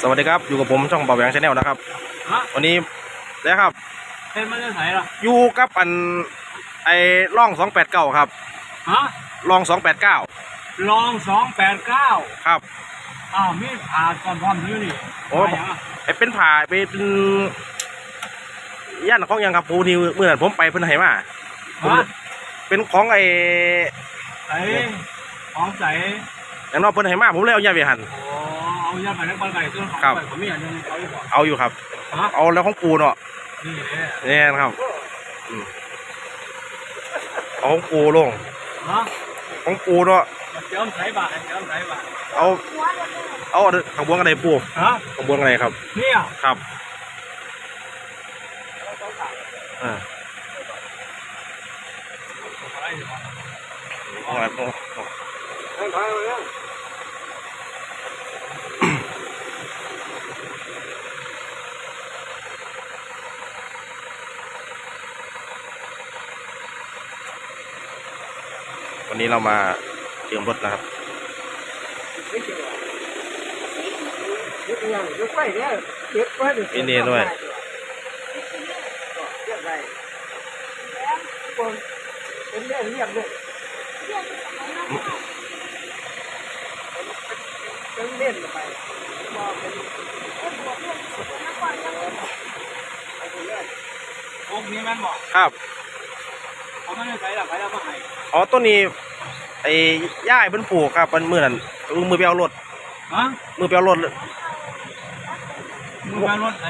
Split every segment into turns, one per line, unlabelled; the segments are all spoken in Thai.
สวัสดีครับ อยู่กับผมช่องเบาแหวงชาแนลนะครับ
ฮะ
วันนี้นะครับ
เป็นมาจากไหนล่ะ
อยู่กับอันไอ้ล่องสองแปดเก้าครับ
ฮะ
ล่องสองแปดเก้า
ลองสองแปดเก้า
ครับ
อ้าวมีผ่าก่อนพร้อมซื้อนี่
โอ้
มาอย่างอะ
ไอ้เป็นผ่าไปเป็นย่านของหยังครับปูนิวเมื่อนั้นผมไปเพิ่นให้มาผม
ฮะ
เป็นของไอ้
ใส่ของใส่
อย่างนอกเพิ่นให้มาผมเลยเอาย่าไปหัน
โอ้ เอายาไปนักบอลไก่ตัวของ
ครับ
ไปผมมีอันหนึงเอาดีกว่า
เอาอยู่ครับ
ฮะ
เอาแล้วของปูเนาะ
นี่แหละ
เนี่ยนะครับอืมเอาของปูลง
ฮะ
ของปูเนาะ
เจิมใส่บาทเจิมใส่บาท
เอาเอาอันข้างบนกันไหนปู
ฮะ
ข้างบนกันไหนครับ
เนี่ย
ครับอ่า
อะไรอยู่วะ
เอาไว้เอาเอา
เฮ้ยเฮ้ยเฮ้ย
วันนี้เรามาเตรียมรถนะครับอินเดียด้วย
เป็นเรื่องเรียบเลยเป็นเล่นไปบอกเป็น
พวกนี้แม่นบอก
ครับ
เขาไม่ได้ใส่หรอกใส่แล้วมาให้
อ๋อต้นนี้ ไอ้ย่ายเพิ่นปลูกครับมันมือนั้นมือไปเอารถ
ฮะ
มือไปเอารถ
มึงมารถไหน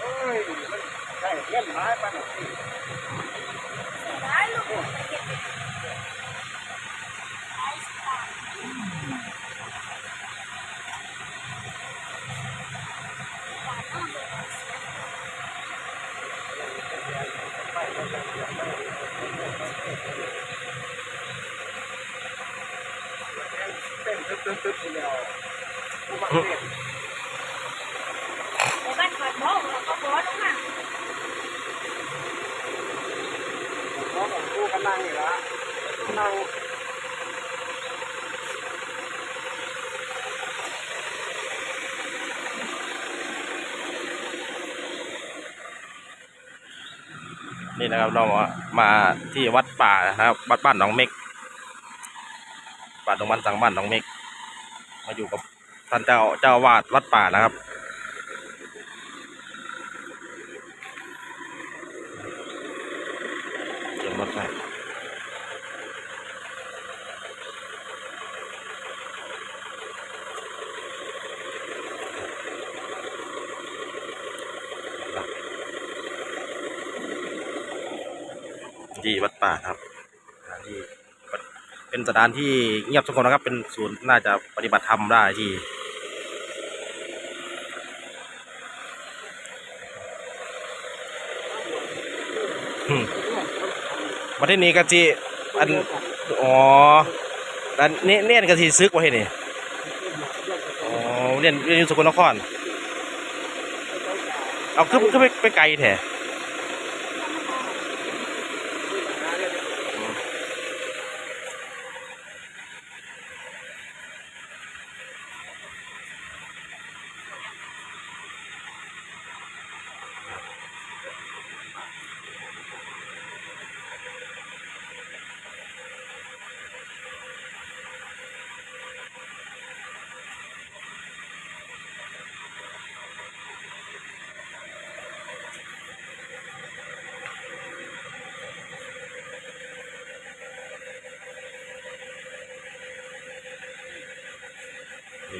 โอ้ยมันใช่เล่นหายไปหน่อย เต้นตึ๊ดตึ๊บตึ๊ดทีเดียวผู้บังเต้นเพราะผมคู่กันนั่งอยู่ละนั่ง
นี่นะครับเรามาที่วัดป่านะครับวัดบ้านหนองเม็กป่าตรงบ้านสังบ้านหนองเม็ก มาอยู่กับท่านเจ้าเจ้าวาดวัดป่านะครับเดี๋ยมรถไป ที่วัดป่าครับสถานที่เป็นสถานที่เงียบสงบนะครับ เป็นศูนย์น่าจะปฏิบัติธรรมได้ที่ประเทศนี้ก็จีอันอ๋อแล้วเนี่เนี่ยก็สิซึกไว้ให้นี่อ๋อเรียนเรียนอยู่สกลนคร เอาขึ้นขึ้นไปไปไกลแท้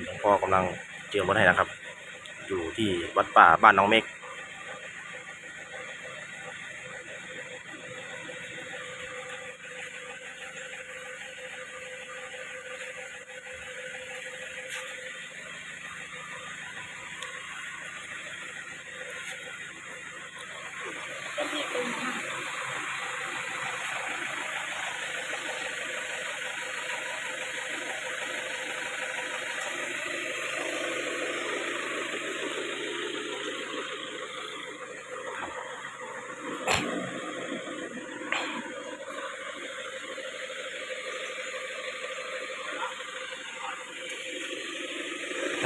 หลวงพ่อกำลังเจิมรถให้นะครับ อยู่ที่วัดป่าบ้านน้องเมฆ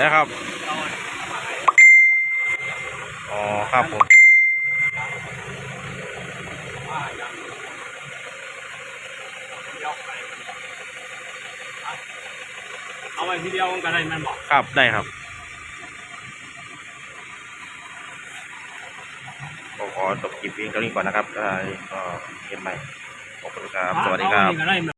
นะครับ
เอามาให้
อ๋อครับผม
ว่าอย่างเดียวไปเอาไว้ทีเดียวมันก็ได้แมันบอก
ครับได้ครับผมขอจบคลิปเพียงเท่านี้ก่อนนะครับได้ก็เห็นใหม่ขอบคุณครับ สวัสดีครับ